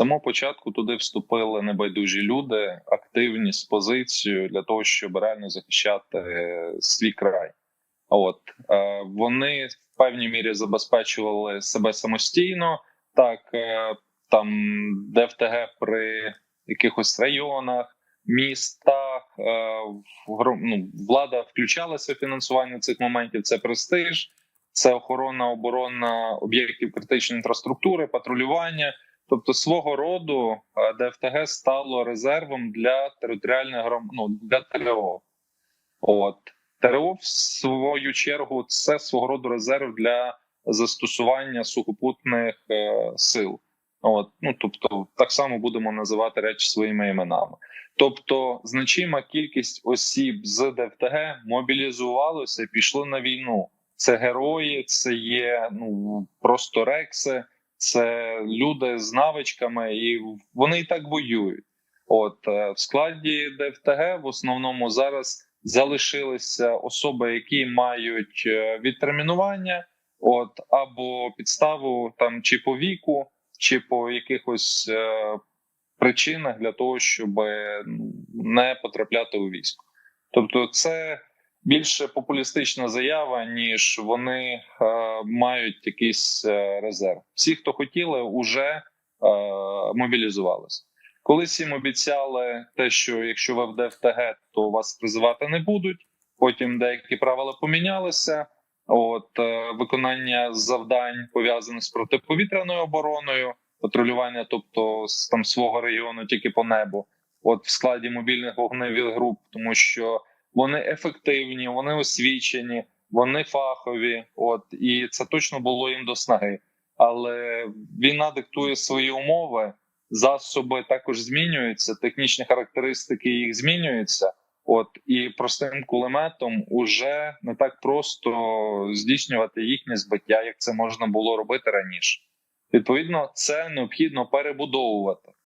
самого початку туди вступили небайдужі люди, активні з позицією для того, щоб реально захищати е, свій край. От е, вони в певній мірі забезпечували себе самостійно, так е, там ДФТГ при якихось районах, містах ну, влада включалася в фінансування цих моментів. Це престиж, це охорона оборона об'єктів критичної інфраструктури, патрулювання. Тобто, свого роду е, ДФТГ стало резервом для територіальних гром... ну, для ТРО. От ТРО, в свою чергу, це свого роду резерв для застосування сухопутних е, сил. От, ну тобто, так само будемо називати речі своїми іменами. Тобто, значима кількість осіб з ДФТГ мобілізувалося пішли на війну. Це герої, це є ну просто рекси, це люди з навичками, і вони і так воюють. От е, в складі ДФТГ в основному зараз залишилися особи, які мають е, відтермінування, от або підставу там чи по віку, чи по якихось е, причинах для того, щоб не потрапляти у військо. Тобто, це більше популістична заява, ніж вони е, мають якийсь е, резерв. Всі, хто хотіли, уже е, мобілізувалися. Колись їм обіцяли те, що якщо ви в ДФТГ, то вас призивати не будуть. Потім деякі правила помінялися. От е, виконання завдань пов'язаних з протиповітряною обороною, патрулювання, тобто з там свого регіону тільки по небу, от в складі мобільних вогневих груп, тому що вони ефективні, вони освічені, вони фахові. От і це точно було їм до снаги. Але війна диктує свої умови, засоби також змінюються, технічні характеристики їх змінюються. От і простим кулеметом уже не так просто здійснювати їхнє збиття, як це можна було робити раніше. Відповідно, це необхідно перебудовувати.